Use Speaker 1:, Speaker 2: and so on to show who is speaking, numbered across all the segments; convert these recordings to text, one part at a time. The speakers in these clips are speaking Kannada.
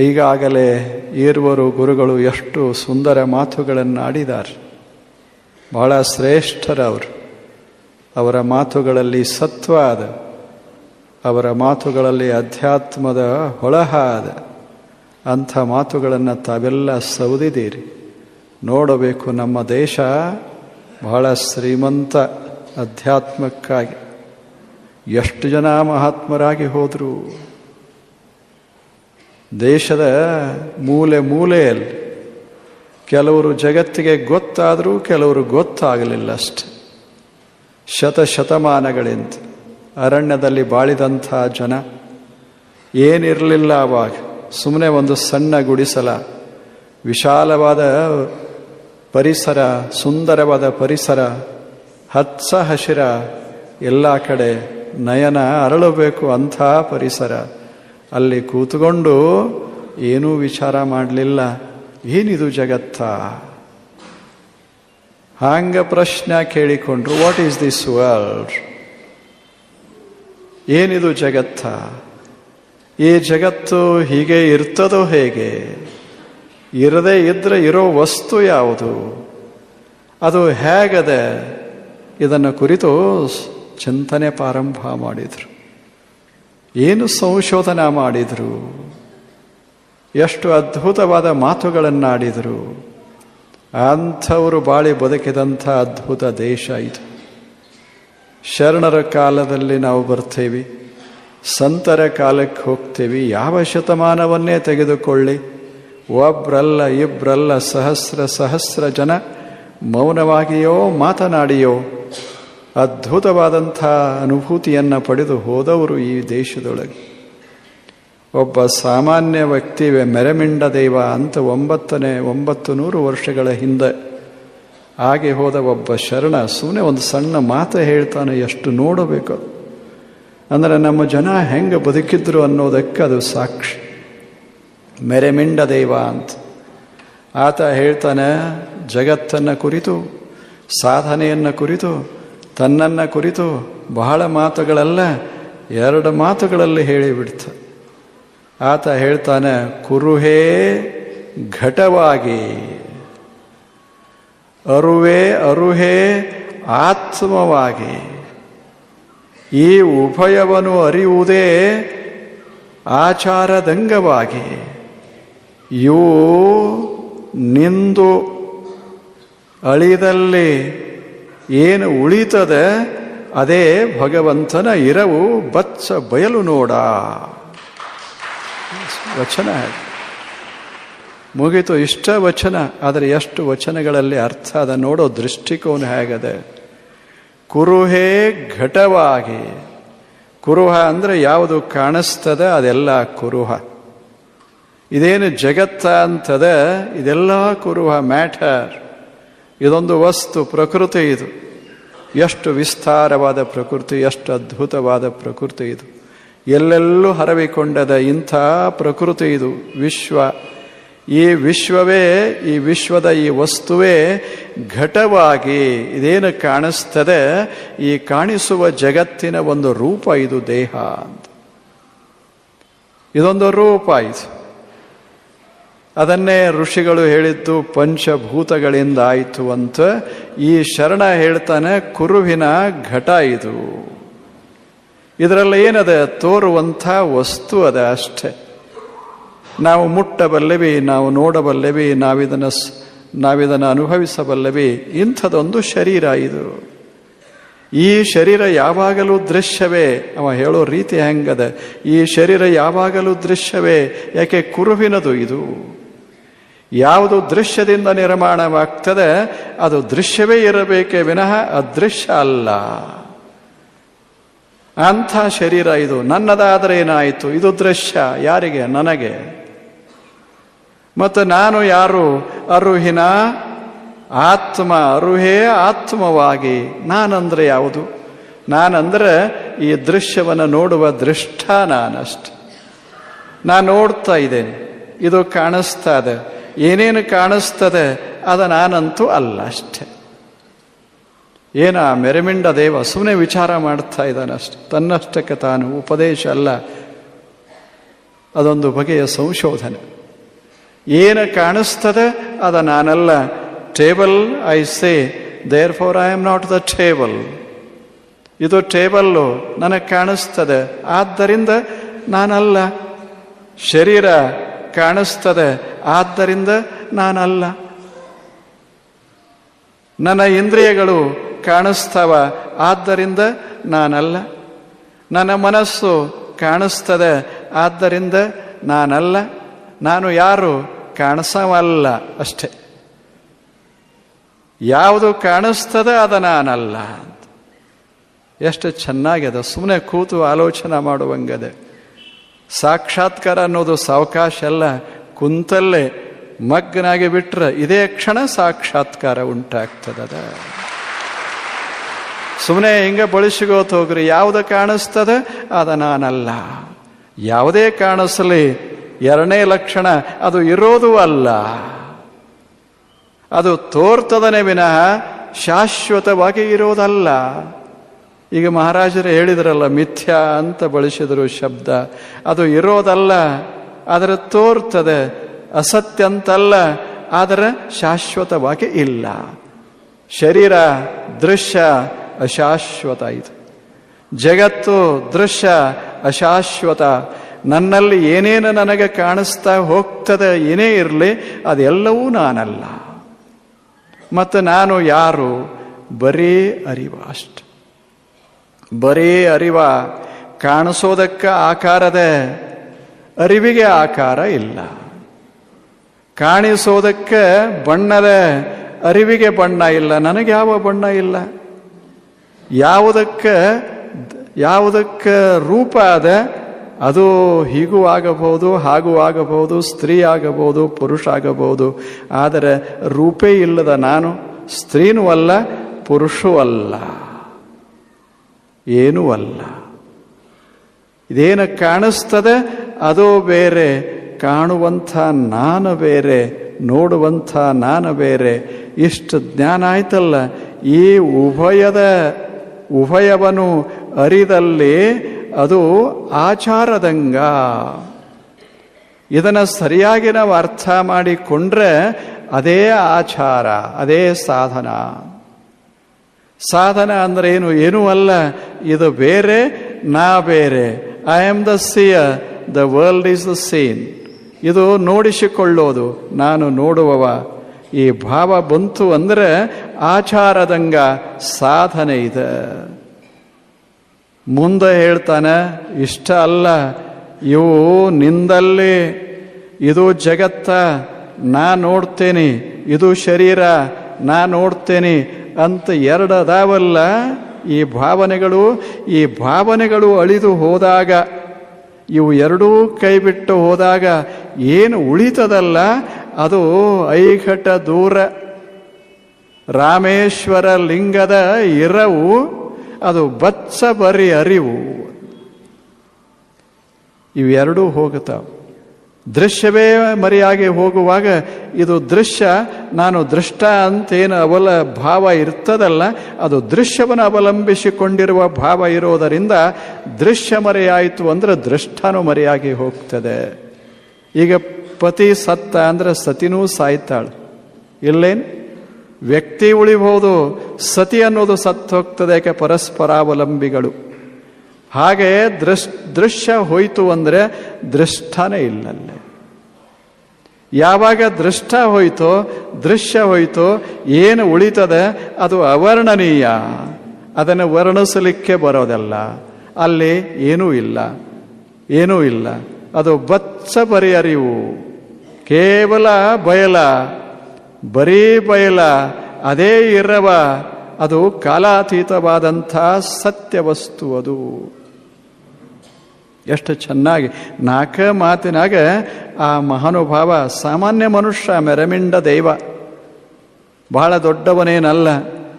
Speaker 1: ಈಗಾಗಲೇ ಈರುವರು ಗುರುಗಳು ಎಷ್ಟು ಸುಂದರ ಮಾತುಗಳನ್ನು ಆಡಿದ್ದಾರೆ. ಬಹಳ ಶ್ರೇಷ್ಠರವರು. ಅವರ ಮಾತುಗಳಲ್ಲಿ ಸತ್ವ ಅದ. ಅವರ ಮಾತುಗಳಲ್ಲಿ ಅಧ್ಯಾತ್ಮದ ಹೊಳಹ ಅದ. ಅಂಥ ಮಾತುಗಳನ್ನು ತಾವೆಲ್ಲ ಸೌದಿದ್ದೀರಿ. ನೋಡಬೇಕು ನಮ್ಮ ದೇಶ ಬಹಳ ಶ್ರೀಮಂತ ಅಧ್ಯಾತ್ಮಕ್ಕಾಗಿ. ಎಷ್ಟು ಜನ ಮಹಾತ್ಮರಾಗಿ ಹೋದರು ದೇಶದ ಮೂಲೆ ಮೂಲೆಯಲ್ಲಿ ಕೆಲವರು ಜಗತ್ತಿಗೆ ಗೊತ್ತಾದರೂ ಕೆಲವರು ಗೊತ್ತಾಗಲಿಲ್ಲ ಅಷ್ಟೆ. ಶತಶತಮಾನಗಳಿಂದ ಅರಣ್ಯದಲ್ಲಿ ಬಾಳಿದಂಥ ಜನ ಏನಿರಲಿಲ್ಲ ಅವಾಗ ಸುಮ್ಮನೆ ಒಂದು ಸಣ್ಣ ಗುಡಿಸಲ, ವಿಶಾಲವಾದ ಪರಿಸರ, ಸುಂದರವಾದ ಪರಿಸರ ಹಚ್ಚ ಹಸಿರ, ಎಲ್ಲ ಕಡೆ ನಯನ ಅರಳಬೇಕು ಅಂಥ ಪರಿಸರ. ಅಲ್ಲಿ ಕೂತ್ಕೊಂಡು ಏನೂ ವಿಚಾರ ಮಾಡಲಿಲ್ಲ. ಏನಿದು ಜಗತ್ತ? ಹಾಂಗ ಪ್ರಶ್ನೆ ಕೇಳಿಕೊಂಡ್ರು ವಾಟ್ ಈಸ್ ದಿಸ್ ವರ್ಲ್ಡ್ ಏನಿದು ಜಗತ್ತ? ಈ ಜಗತ್ತು ಹೀಗೆ ಇರ್ತದೋ ಹೇಗೆ? ಇರದೇ ಇದ್ರೆ ಇರೋ ವಸ್ತು ಯಾವುದು? ಅದು ಹೇಗದೆ? ಇದನ್ನು ಕುರಿತು ಚಿಂತನೆ ಪ್ರಾರಂಭ ಮಾಡಿದರು. ಏನು ಸಂಶೋಧನ ಮಾಡಿದರು? ಎಷ್ಟು ಅದ್ಭುತವಾದ ಮಾತುಗಳನ್ನಾಡಿದರು? ಅಂಥವರು ಬಾಳಿ ಬದುಕಿದಂಥ ಅದ್ಭುತ ದೇಶ ಇದು. ಶರಣರ ಕಾಲದಲ್ಲಿ ನಾವು ಬರ್ತೇವೆ, ಸಂತರ ಕಾಲಕ್ಕೆ ಹೋಗ್ತೇವೆ, ಯಾವ ಶತಮಾನವನ್ನೇ ತೆಗೆದುಕೊಳ್ಳಿ? ಒಬ್ರಲ್ಲ ಇಬ್ರಲ್ಲ ಸಹಸ್ರ ಸಹಸ್ರ ಜನ ಮೌನವಾಗಿಯೋ ಮಾತನಾಡಿಯೋ ಅದ್ಭುತವಾದಂಥ ಅನುಭೂತಿಯನ್ನು ಪಡೆದು ಹೋದವರು ಈ ದೇಶದೊಳಗೆ. ಒಬ್ಬ ಸಾಮಾನ್ಯ ವ್ಯಕ್ತಿ ಮೆರೆಮಿಂಡ ದೈವ ಅಂತ ಒಂಬತ್ತನೇ, ಒಂಬತ್ತು ನೂರು ವರ್ಷಗಳ ಹಿಂದೆ ಹಾಗೆ ಹೋದ ಒಬ್ಬ ಶರಣ ಸುಮ್ಮನೆ ಒಂದು ಸಣ್ಣ ಮಾತು ಹೇಳ್ತಾನೆ, ಎಷ್ಟು ನೋಡಬೇಕು ಅಂದರೆ ನಮ್ಮ ಜನ ಹೆಂಗೆ ಬದುಕಿದ್ರು ಅನ್ನೋದಕ್ಕೆ ಅದು ಸಾಕ್ಷಿ. ಮೆರೆಮಿಂಡ ದೈವ ಅಂತ. ಆತ ಹೇಳ್ತಾನೆ, ಜಗತ್ತನ್ನು ಕುರಿತು, ಸಾಧನೆಯನ್ನು ಕುರಿತು ತನ್ನನ್ನು ಕುರಿತು ಬಹಳ ಮಾತುಗಳಲ್ಲ, ಎರಡು ಮಾತುಗಳಲ್ಲಿ ಹೇಳಿಬಿಡ್ತ. ಆತ ಹೇಳ್ತಾನೆ, ಕುರುಹೇ ಘಟವಾಗಿ, ಅರುವೆ ಅರುಹೇ ಆತ್ಮವಾಗಿ, ಈ ಉಭಯವನ್ನು ಅರಿಯುವುದೇ ಆಚಾರದಂಗವಾಗಿ ಇವು ನಿಂದು ಅಳಿದಲ್ಲಿ ಏನು ಉಳಿತದೆ, ಅದೇ ಭಗವಂತನ ಇರವು ಬಚ್ಚ ಬಯಲು ನೋಡ. ವಚನ ಮುಗಿತು ಇಷ್ಟ ವಚನ, ಆದರೆ ಎಷ್ಟು ವಚನಗಳಲ್ಲಿ ಅರ್ಥ ಅದ ನೋಡೋ ದೃಷ್ಟಿಕೋನ ಹೇಗದೆ. ಕುರುಹೇ ಘಟವಾಗಿ. ಕುರುಹ ಅಂದರೆ ಯಾವುದು ಕಾಣಿಸ್ತದೆ, ಅದೆಲ್ಲ ಕುರುಹ. ಇದೇನು ಜಗತ್ತ ಅಂತದ, ಇದೆಲ್ಲ ಕುರುಹ ಮ್ಯಾಟರ್. ಇದೊಂದು ವಸ್ತು, ಪ್ರಕೃತಿ ಇದು. ಎಷ್ಟು ವಿಸ್ತಾರವಾದ ಪ್ರಕೃತಿ, ಎಷ್ಟು ಅದ್ಭುತವಾದ ಪ್ರಕೃತಿ ಇದು. ಎಲ್ಲೆಲ್ಲೂ ಹರವಿಕೊಂಡದ ಇಂಥ ಪ್ರಕೃತಿ ಇದು, ವಿಶ್ವ. ಈ ವಿಶ್ವವೇ, ಈ ವಿಶ್ವದ ಈ ವಸ್ತುವೇ ಘಟವಾಗಿ ಇದೇನು ಕಾಣಿಸ್ತದೆ, ಈ ಕಾಣಿಸುವ ಜಗತ್ತಿನ ಒಂದು ರೂಪ ಇದು ದೇಹ ಅಂತ. ಇದೊಂದು ರೂಪ ಇದು. ಅದನ್ನೇ ಋಷಿಗಳು ಹೇಳಿದ್ದು ಪಂಚಭೂತಗಳಿಂದ ಆಯಿತು ಅಂತ. ಈ ಶರಣ ಹೇಳ್ತಾನೆ ಕುರುವಿನ ಘಟ ಇದು. ಇದರಲ್ಲಿ ಏನದ? ತೋರುವಂಥ ವಸ್ತು ಅದ ಅಷ್ಟೆ. ನಾವು ಮುಟ್ಟಬಲ್ಲೆವಿ, ನಾವು ನೋಡಬಲ್ಲೆವಿ, ನಾವಿದನ್ನು ನಾವಿದನ್ನು ಅನುಭವಿಸಬಲ್ಲೆವಿ, ಇಂಥದೊಂದು ಶರೀರ ಇದು. ಈ ಶರೀರ ಯಾವಾಗಲೂ ದೃಶ್ಯವೇ. ಅವ ಹೇಳೋ ರೀತಿ ಹೆಂಗದೆ? ಈ ಶರೀರ ಯಾವಾಗಲೂ ದೃಶ್ಯವೇ, ಯಾಕೆ ಕುರುವಿನದು ಇದು. ಯಾವುದು ದೃಶ್ಯದಿಂದ ನಿರ್ಮಾಣವಾಗ್ತದೆ, ಅದು ದೃಶ್ಯವೇ ಇರಬೇಕೇ ವಿನಃ ಅದೃಶ್ಯ ಅಲ್ಲ. ಅಂಥ ಶರೀರ ಇದು. ನನ್ನದಾದರೆ ಏನಾಯಿತು? ಇದು ದೃಶ್ಯ. ಯಾರಿಗೆ? ನನಗೆ. ಮತ್ತು ನಾನು ಯಾರು? ಅರುಹಿನ ಆತ್ಮ. ಅರುಹೇ ಆತ್ಮವಾಗಿ. ನಾನಂದ್ರೆ ಯಾವುದು? ನಾನಂದ್ರೆ ಈ ದೃಶ್ಯವನ್ನು ನೋಡುವ ದೃಷ್ಟ ನಾನಷ್ಟೆ. ನಾನು ನೋಡ್ತಾ ಇದ್ದೇನೆ. ಇದು ಕಾಣಿಸ್ತಾ ಇದೆ. ಏನೇನು ಕಾಣಿಸ್ತದೆ ಅದು ನಾನಂತೂ ಅಲ್ಲ ಅಷ್ಟೆ. ಏನ ಮೆರೆಮಿಂಡ ದೇವ ಸುಮ್ಮನೆ ವಿಚಾರ ಮಾಡ್ತಾ ಇದ್ದಾನಷ್ಟೆ ತನ್ನಷ್ಟಕ್ಕೆ ತಾನು ಉಪದೇಶ ಅಲ್ಲ. ಅದೊಂದು ಬಗೆಯ ಸಂಶೋಧನೆ. ಏನು ಕಾಣಿಸ್ತದೆ ಅದ ನಾನಲ್ಲ. Table I say therefore I am not the table ಇದು ಟೇಬಲ್ಲು ನನಗೆ ಕಾಣಿಸ್ತದೆ. ಆದ್ದರಿಂದ ನಾನಲ್ಲ. ಶರೀರ ಕಾಣಿಸ್ತದೆ. ಆದ್ದರಿಂದ ನಾನಲ್ಲ. ನನ್ನ ಇಂದ್ರಿಯಗಳು ಕಾಣಿಸ್ತವ, ಆದ್ದರಿಂದ ನಾನಲ್ಲ. ನನ್ನ ಮನಸ್ಸು ಕಾಣಿಸ್ತದೆ, ಆದ್ದರಿಂದ ನಾನಲ್ಲ. ನಾನು ಯಾರು ಕಾಣಿಸವಲ್ಲ ಅಷ್ಟೆ. ಯಾವುದು ಕಾಣಿಸ್ತದೆ, ಅದು ನಾನಲ್ಲ ಎಷ್ಟು ಚೆನ್ನಾಗಿದೆ. ಸುಮ್ಮನೆ ಕೂತು ಆಲೋಚನೆ ಮಾಡುವಂಗದೆ. ಸಾಕ್ಷಾತ್ಕಾರ ಅನ್ನೋದು ಸಾವಕಾಶ ಅಲ್ಲ. ಕುಂತಲ್ಲೇ ಮಗ್ನಾಗಿ ಬಿಟ್ರೆ ಇದೇ ಕ್ಷಣ ಸಾಕ್ಷಾತ್ಕಾರ ಉಂಟಾಗ್ತದದ. ಸುಮ್ಮನೆ ಹಿಂಗೆ ಬಳಸಿಗೋತ್ ಹೋಗ್ರಿ ಯಾವುದು ಕಾಣಿಸ್ತದೆ ಅದ ನಾನಲ್ಲ. ಯಾವುದೇ ಕಾಣಿಸಲಿ ಎರಡನೇ ಲಕ್ಷಣ ಅದು ಇರೋದು ಅಲ್ಲ. ಅದು ತೋರ್ತದನೆ ವಿನಃ ಶಾಶ್ವತವಾಗಿ ಇರೋದಲ್ಲ. ಈಗ ಮಹಾರಾಜರು ಹೇಳಿದ್ರಲ್ಲ, ಮಿಥ್ಯಾ ಅಂತ ಬಳಸಿದರು ಶಬ್ದ. ಅದು ಇರೋದಲ್ಲ ಆದರೆ ತೋರ್ತದೆ. ಅಸತ್ಯ ಅಂತಲ್ಲ ಆದರೆ ಶಾಶ್ವತವಾಗಿ ಇಲ್ಲ. ಶರೀರ, ದೃಶ್ಯ, ಅಶಾಶ್ವತ ಇದು. ಜಗತ್ತು, ದೃಶ್ಯ, ಅಶಾಶ್ವತ. ನನ್ನಲ್ಲಿ ಏನೇನು ನನಗೆ ಕಾಣಿಸ್ತಾ ಹೋಗ್ತದೆ, ಏನೇ ಇರಲಿ, ಅದೆಲ್ಲವೂ ನಾನಲ್ಲ. ಮತ್ತು ನಾನು ಯಾರು? ಬರೀ ಅರಿವು ಅಷ್ಟು ಬರೀ ಅರಿವ ಕಾಣಿಸೋದಕ್ಕೆ ಆಕಾರದ ಅರಿವಿಗೆ ಆಕಾರ ಇಲ್ಲ. ಕಾಣಿಸೋದಕ್ಕೆ ಬಣ್ಣದ ಅರಿವಿಗೆ ಬಣ್ಣ ಇಲ್ಲ. ನನಗೆ ಯಾವ ಬಣ್ಣ ಇಲ್ಲ? ಯಾವುದಕ್ಕೆ ಯಾವುದಕ್ಕೆ ರೂಪ ಅದ? ಅದು ಹೀಗೂ ಆಗಬಹುದು, ಹಾಗೂ ಆಗಬಹುದು, ಸ್ತ್ರೀ ಆಗಬಹುದು, ಪುರುಷ ಆಗಬಹುದು. ಆದರೆ ರೂಪೇ ಇಲ್ಲದ ನಾನು ಸ್ತ್ರೀನೂ ಅಲ್ಲ, ಪುರುಷೂ ಅಲ್ಲ. ಏನೂ ಅಲ್ಲ. ಇದೇನು ಕಾಣಿಸ್ತದೆ, ಅದು ಬೇರೆ. ಕಾಣುವಂಥ ನಾನು ಬೇರೆ, ನೋಡುವಂಥ ನಾನು ಬೇರೆ. ಇಷ್ಟು ಜ್ಞಾನ ಆಯ್ತಲ್ಲ, ಈ ಉಭಯದ, ಉಭಯವನು ಅರಿದಲ್ಲಿ ಅದು ಆಚಾರದಂಗ. ಇದನ್ನು ಸರಿಯಾಗಿ ನಾವು ಅರ್ಥ ಮಾಡಿಕೊಂಡ್ರೆ ಅದೇ ಆಚಾರ, ಅದೇ ಸಾಧನ. ಸಾಧನ ಅಂದ್ರೆ ಏನು? ಏನೂ ಅಲ್ಲ. ಇದು ಬೇರೆ, ನಾ ಬೇರೆ. I am the seer the world is the scene ಇದು ನೋಡಿಸಿಕೊಳ್ಳೋದು, ನಾನು ನೋಡುವವ. ಈ ಭಾವ ಬಂತು ಅಂದರೆ ಆಚಾರದಂಗ ಸಾಧನೆ ಇದೆ. ಮುಂದೆ ಹೇಳ್ತಾನೆ, ಇಷ್ಟ ಅಲ್ಲ. ಇವು ನಿಂದಲ್ಲಿ, ಇದು ಜಗತ್ತ, ನಾ ನೋಡ್ತೇನೆ. ಇದು ಶರೀರ ನಾ ನೋಡ್ತೇನೆ ಅಂತ ಎರಡು ಅದಾವಲ್ಲ ಈ ಭಾವನೆಗಳು ಈ ಭಾವನೆಗಳು ಅಳಿದು ಹೋದಾಗ, ಇವು ಎರಡೂ ಕೈಬಿಟ್ಟು ಹೋದಾಗ ಏನು ಉಳಿತದಲ್ಲ, ಅದು ಐಘಟ ದೂರ. ರಾಮೇಶ್ವರ ಲಿಂಗದ ಇರವು, ಅದು ಬಚ್ಚ ಬರಿ ಅರಿವು. ಇವೆರಡೂ ಹೋಗುತ್ತಾವೆ. ದೃಶ್ಯವೇ ಮರೆಯಾಗಿ ಹೋಗುವಾಗ ಇದು ದೃಶ್ಯ, ನಾನು ದೃಷ್ಟ ಅಂತೇನು ಅವಲ ಭಾವ ಇರ್ತದಲ್ಲ, ಅದು ದೃಶ್ಯವನ್ನು ಅವಲಂಬಿಸಿಕೊಂಡಿರುವ ಭಾವ ಇರೋದರಿಂದ ದೃಶ್ಯ ಮರೆಯಾಯಿತು ಅಂದರೆ ದೃಷ್ಟನೂ ಮರೆಯಾಗಿ ಹೋಗ್ತದೆ. ಈಗ ಪತಿ ಸತ್ತ ಅಂದರೆ ಸತಿನೂ ಸಾಯ್ತಾಳು. ಇಲ್ಲೇನು? ವ್ಯಕ್ತಿ ಉಳಿಬಹುದು, ಸತಿ ಅನ್ನೋದು ಸತ್ತು ಹೋಗ್ತದೆ ಯಾಕೆ ಪರಸ್ಪರಾವಲಂಬಿಗಳು. ಹಾಗೆ ದೃಶ್ ದೃಶ್ಯ ಹೋಯಿತು ಅಂದರೆ ದೃಷ್ಟನೇ ಇಲ್ಲಲ್ಲೇ. ಯಾವಾಗ ದೃಷ್ಟ ಹೋಯಿತೋ, ದೃಶ್ಯ ಹೋಯಿತೋ, ಏನು ಉಳಿತದೆ ಅದು ಅವರ್ಣನೀಯ. ಅದನ್ನು ವರ್ಣಿಸಲಿಕ್ಕೆ ಬರೋದಲ್ಲ. ಅಲ್ಲಿ ಏನೂ ಇಲ್ಲ. ಏನೂ ಇಲ್ಲ. ಅದು ಬಚ್ಚ ಬರಿ ಅರಿವು ಕೇವಲ ಬಯಲ. ಬರೀ ಬಯಲ. ಅದೇ ಇರವ. ಅದು ಕಾಲಾತೀತವಾದಂಥ ಸತ್ಯ ವಸ್ತು ಅದು. ಎಷ್ಟು ಚೆನ್ನಾಗಿ ನಾಲ್ಕ ಮಾತಿನಾಗ ಆ ಮಹಾನುಭಾವ, ಸಾಮಾನ್ಯ ಮನುಷ್ಯ ಮೆರಮಿಂಡ ದೈವ. ಬಹಳ ದೊಡ್ಡವನೇನಲ್ಲ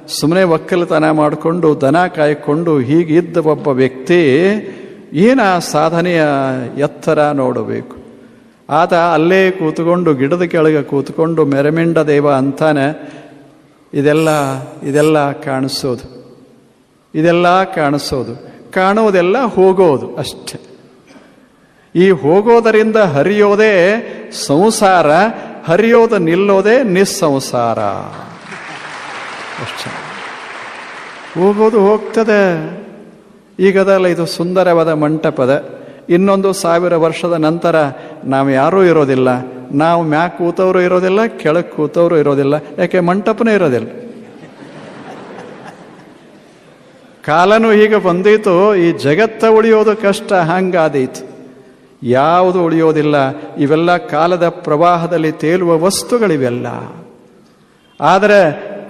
Speaker 1: ಸುಮ್ಮನೆ ಒಕ್ಕಲತನ ಮಾಡಿಕೊಂಡು, ದನ ಕಾಯ್ಕೊಂಡು, ಹೀಗಿದ್ದ ಒಬ್ಬ ವ್ಯಕ್ತಿ ಏನು ಆ ಸಾಧನೆಯ ಎತ್ತರ ನೋಡಬೇಕು. ಆತ ಅಲ್ಲೇ ಕೂತ್ಕೊಂಡು, ಗಿಡದ ಕೆಳಗೆ ಕೂತ್ಕೊಂಡು ಮೆರಮಿಂಡ ದೈವ ಅಂತಾನೆ ಇದೆಲ್ಲ ಇದೆಲ್ಲ ಕಾಣಿಸೋದು. ಇದೆಲ್ಲ ಕಾಣಿಸೋದು. ಕಾಣೋದೆಲ್ಲ ಹೋಗೋದು ಅಷ್ಟೆ. ಈ ಹೋಗೋದರಿಂದ ಹರಿಯೋದೇ ಸಂಸಾರ, ಹರಿಯೋದು ನಿಲ್ಲೋದೇ ನಿಸ್ಸಂಸಾರ. ಅಷ್ಟೇ. ಹೋಗೋದು ಹೋಗ್ತದೆ. ಈಗದಲ್ಲ ಇದು ಸುಂದರವಾದ ಮಂಟಪದ. ಇನ್ನೊಂದು ಸಾವಿರ ವರ್ಷದ ನಂತರ ನಾವು ಯಾರೂ ಇರೋದಿಲ್ಲ. ನಾವು ಮ್ಯಾ ಕೂತವರು ಇರೋದಿಲ್ಲ, ಕೆಳಗೆ ಕೂತವರು ಇರೋದಿಲ್ಲ. ಯಾಕೆ, ಮಂಟಪನೇ ಇರೋದಿಲ್ಲ. ಕಾಲನು ಹೀಗೆ ಬಂದೀತು, ಈ ಜಗತ್ತ ಉಳಿಯೋದು ಕಷ್ಟ, ಹಂಗಾದೀತು. ಯಾವುದು ಉಳಿಯೋದಿಲ್ಲ, ಇವೆಲ್ಲ ಕಾಲದ ಪ್ರವಾಹದಲ್ಲಿ ತೇಲುವ ವಸ್ತುಗಳಿವೆಲ್ಲ. ಆದರೆ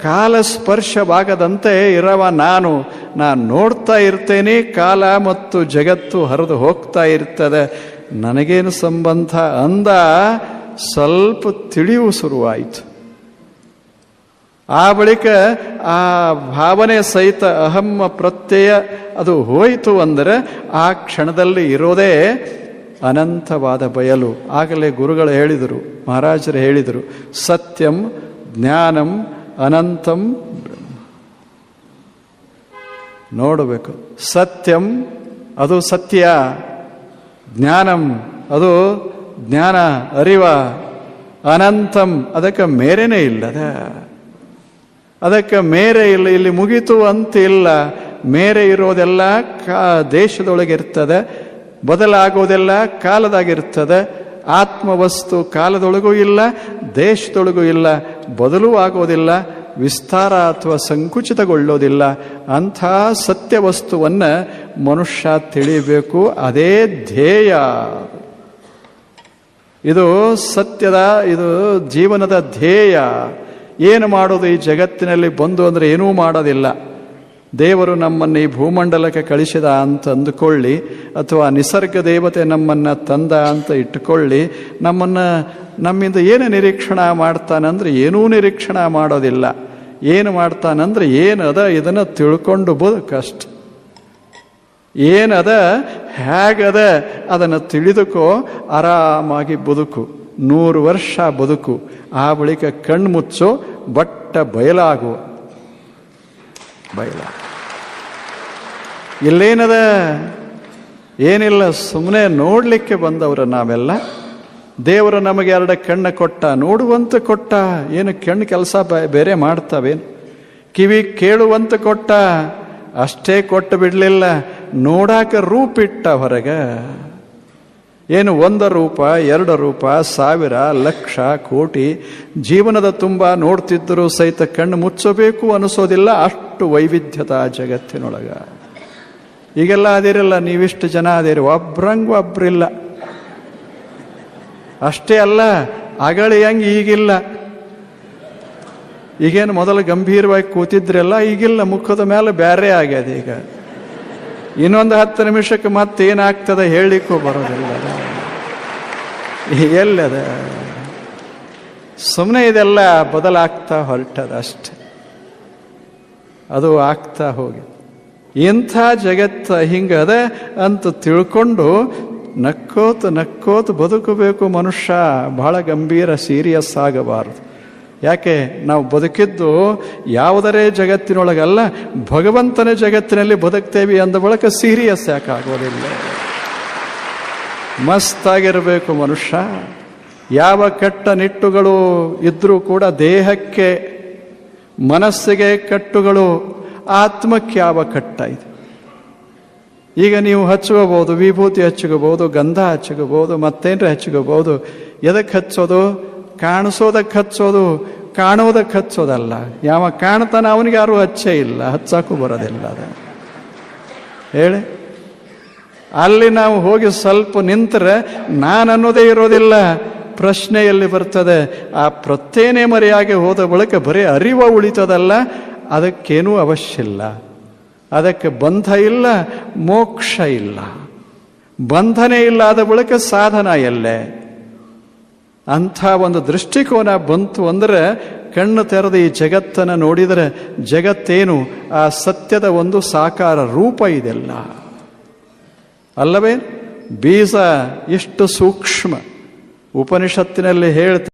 Speaker 1: ಕಾಲ ಸ್ಪರ್ಶವಾಗದಂತೆ ಇರವ ನಾನು ನಾನು ನೋಡ್ತಾ ಇರ್ತೇನೆ, ಕಾಲ ಮತ್ತು ಜಗತ್ತು ಹರಿದು ಹೋಗ್ತಾ ಇರ್ತದೆ. ನನಗೇನು ಸಂಬಂಧ ಅಂದ ಸ್ವಲ್ಪ ತಿಳಿವು ಶುರುವಾಯಿತು. ಆ ಬಳಿಕ ಆ ಭಾವನೆ ಸಹಿತ ಅಹಮ್ಮ ಪ್ರತ್ಯಯ ಅದು ಹೋಯಿತು ಅಂದರೆ ಆ ಕ್ಷಣದಲ್ಲಿ ಇರೋದೇ ಅನಂತವಾದ ಬಯಲು. ಆಗಲೇ ಗುರುಗಳು ಹೇಳಿದರು, ಮಹಾರಾಜರು ಹೇಳಿದರು, ಸತ್ಯಂ ಜ್ಞಾನಂ ಅನಂತಂ ನೋಡಬೇಕು. ಸತ್ಯಂ, ಅದು ಸತ್ಯ. ಜ್ಞಾನಂ, ಅದು ಜ್ಞಾನ, ಅರಿವ. ಅನಂತಂ, ಅದಕ್ಕೆ ಮೇರೆನೇ ಇಲ್ಲದ. ಅದಕ್ಕೆ ಮೇರೆ ಇಲ್ಲ, ಇಲ್ಲಿ ಮುಗೀತು ಅಂತ ಇಲ್ಲ. ಮೇರೆ ಇರೋದೆಲ್ಲ ಕಾ ದೇಶದೊಳಗೆ ಇರ್ತದೆ. ಬದಲಾಗೋದೆಲ್ಲ ಕಾಲದಾಗಿರ್ತದೆ ಆತ್ಮವಸ್ತು ಕಾಲದೊಳಗೂ ಇಲ್ಲ, ದೇಶದೊಳಗೂ ಇಲ್ಲ, ಬದಲು ಆಗೋದಿಲ್ಲ ವಿಸ್ತಾರ ಅಥವಾ ಸಂಕುಚಿತಗೊಳ್ಳೋದಿಲ್ಲ ಅಂಥ ಸತ್ಯ ವಸ್ತುವನ್ನು ಮನುಷ್ಯ ತಿಳಿಬೇಕು ಅದೇ ಧ್ಯೇಯ. ಇದು ಸತ್ಯದ, ಇದು ಜೀವನದ ಧ್ಯೇಯ. ಏನು ಮಾಡೋದು ಈ ಜಗತ್ತಿನಲ್ಲಿ ಬಂದು ಅಂದರೆ ಏನೂ ಮಾಡೋದಿಲ್ಲ. ದೇವರು ನಮ್ಮನ್ನು ಈ ಭೂಮಂಡಲಕ್ಕೆ ಕಳಿಸಿದ ಅಂತ ಅಂದುಕೊಳ್ಳಿ, ಅಥವಾ ನಿಸರ್ಗ ದೇವತೆ ನಮ್ಮನ್ನು ತಂದ ಅಂತ ಇಟ್ಟುಕೊಳ್ಳಿ, ನಮ್ಮನ್ನು, ನಮ್ಮಿಂದ ಏನು ನಿರೀಕ್ಷಣೆ ಮಾಡ್ತಾನಂದ್ರೆ ಏನೂ ನಿರೀಕ್ಷಣೆ ಮಾಡೋದಿಲ್ಲ. ಏನು ಮಾಡ್ತಾನಂದ್ರೆ ಏನದ ಇದನ್ನು ತಿಳ್ಕೊಂಡು ಬದುಕಷ್ಟ ಏನದ, ಹೇಗದ ಅದನ್ನು ತಿಳಿದುಕೋ, ಆರಾಮಾಗಿ ಬದುಕು. ನೂರು ವರ್ಷ ಬದುಕು. ಆ ಬಳಿಕ ಕಣ್ಣು ಮುಚ್ಚೋ ಬಟ್ಟ ಬಯಲಾಗು ಬಯಲ ಇಲ್ಲೇನದ? ಏನಿಲ್ಲ ಸುಮ್ಮನೆ ನೋಡಲಿಕ್ಕೆ ಬಂದವರು ನಾವೆಲ್ಲ. ದೇವರು ನಮಗೆ ಎರಡು ಕಣ್ಣು ಕೊಟ್ಟ, ನೋಡುವಂತ ಕೊಟ್ಟ, ಏನು ಕಣ್ಣು ಕೆಲಸ ಬೇರೆ ಮಾಡ್ತಾವೇನು? ಕಿವಿ ಕೇಳುವಂತ ಕೊಟ್ಟ, ಅಷ್ಟೇ ಕೊಟ್ಟು ಬಿಡಲಿಲ್ಲ, ನೋಡಾಕ ರೂಪಿಟ್ಟ ಹೊರಗೆ. ಏನು ಒಂದು ರೂಪ, ಎರಡು ರೂಪ, ಸಾವಿರ, ಲಕ್ಷ, ಕೋಟಿ, ಜೀವನದ ತುಂಬ ನೋಡ್ತಿದ್ದರೂ ಸಹಿತ ಕಣ್ಣು ಮುಚ್ಚಬೇಕು ಅನಿಸೋದಿಲ್ಲ ಅಷ್ಟು ವೈವಿಧ್ಯತಾ ಜಗತ್ತಿನೊಳಗ. ಈಗೆಲ್ಲ ಅದಿರಲ್ಲ, ನೀವಿಷ್ಟು ಜನ ಅದಿರಿ. ಒಬ್ರಂಗು ಒಬ್ರಿಲ್ಲ. ಅಷ್ಟೇ ಅಲ್ಲ, ಅಗಳಿ ಹೆಂಗೆ ಈಗಿಲ್ಲ. ಈಗೇನು ಮೊದಲು ಗಂಭೀರವಾಗಿ ಕೂತಿದ್ರೆಲ್ಲ, ಈಗಿಲ್ಲ, ಮುಖದ ಮೇಲೆ ಬೇರೆ ಆಗ್ಯದ ಈಗ. ಇನ್ನೊಂದು ಹತ್ತು ನಿಮಿಷಕ್ಕೆ ಮತ್ತೇನಾಗ್ತದೆ ಹೇಳಿಕ್ಕೂ ಬರೋದಿಲ್ಲ. ಎಲ್ಲದ? ಸುಮ್ಮನೆ ಇದೆಲ್ಲ ಬದಲಾಗ್ತಾ ಹೊರಟದ ಅಷ್ಟೆ ಅದು ಆಗ್ತಾ ಹೋಗಿ ಇಂಥ ಜಗತ್ತ ಹಿಂಗದೆ ಅಂತ ತಿಳ್ಕೊಂಡು ನಕ್ಕೋತ ನಕ್ಕೋತ ಬದುಕಬೇಕು ಮನುಷ್ಯ ಬಹಳ ಗಂಭೀರ ಸೀರಿಯಸ್ ಆಗಬಾರದು. ಯಾಕೆ? ನಾವು ಬದುಕಿದ್ದು ಯಾವುದರೇ ಜಗತ್ತಿನೊಳಗಲ್ಲ, ಭಗವಂತನ ಜಗತ್ತಿನಲ್ಲಿ ಬದುಕ್ತೇವೆ ಅಂದ ಬಳಿಕ ಸೀರಿಯಸ್ ಯಾಕೆ ಆಗೋದಿಲ್ಲ? ಮಸ್ತಾಗಿರಬೇಕು ಮನುಷ್ಯ. ಯಾವ ಕೆಟ್ಟ ನಿಟ್ಟುಗಳು ಇದ್ದರೂ ಕೂಡ ದೇಹಕ್ಕೆ, ಮನಸ್ಸಿಗೆ ಕಟ್ಟುಗಳು ಆತ್ಮಕ್ಕೆ ಯಾವ ಕಟ್ಟ ಇದೆ. ಈಗ ನೀವು ಹಚ್ಕೋಬೋದು ವಿಭೂತಿ ಹಚ್ಕೋಬಹುದು ಗಂಧ ಹಚ್ಕೋಬಹುದು ಮತ್ತೇನು ಹಚ್ಕೋಬಹುದು ಎದಕ್ಕೆ ಹಚ್ಚೋದು? ಕಾಣಿಸೋದಕ್ಕೆ ಹಚ್ಚೋದು ಕಾಣೋದಕ್ಕೆ ಹಚ್ಚೋದಲ್ಲ. ಯಾವ ಕಾಣ್ತಾನೆ ಅವನಿಗೆ ಯಾರೂ ಹಚ್ಚೇ ಇಲ್ಲ, ಹಚ್ಚಕ್ಕೂ ಬರೋದಿಲ್ಲ ಅದು. ಹೇಳಿ? ಅಲ್ಲಿ ನಾವು ಹೋಗಿ ಸ್ವಲ್ಪ ನಿಂತರೆ ನಾನು ಅನ್ನೋದೇ ಇರೋದಿಲ್ಲ. ಪ್ರಶ್ನೆಯಲ್ಲಿ ಬರ್ತದೆ, ಆ ಪ್ರತ್ಯೇನೆ ಮರೆಯಾಗಿ ಹೋದ ಬಳಿಕ ಬರೀ ಅರಿವ ಉಳಿತದಲ್ಲ ಅದಕ್ಕೇನೂ ಅವಶ್ಯ ಇಲ್ಲ. ಅದಕ್ಕೆ ಬಂಧ ಇಲ್ಲ, ಮೋಕ್ಷ ಇಲ್ಲ. ಬಂಧನೇ ಇಲ್ಲಾದ ಬಳಿಕ ಸಾಧನ ಎಲ್ಲೇ? ಅಂಥ ಒಂದು ದೃಷ್ಟಿಕೋನ ಬಂತು ಅಂದರೆ ಕಣ್ಣು ತೆರೆದ ಈ ಜಗತ್ತನ್ನು ನೋಡಿದರೆ ಜಗತ್ತೇನು ಆ ಸತ್ಯದ ಒಂದು ಸಾಕಾರ ರೂಪ ಇದೆಲ್ಲ. ಅಲ್ಲವೇ? ಬೀಜ ಎಷ್ಟು ಸೂಕ್ಷ್ಮ. ಉಪನಿಷತ್ತಿನಲ್ಲಿ ಹೇಳ್ತ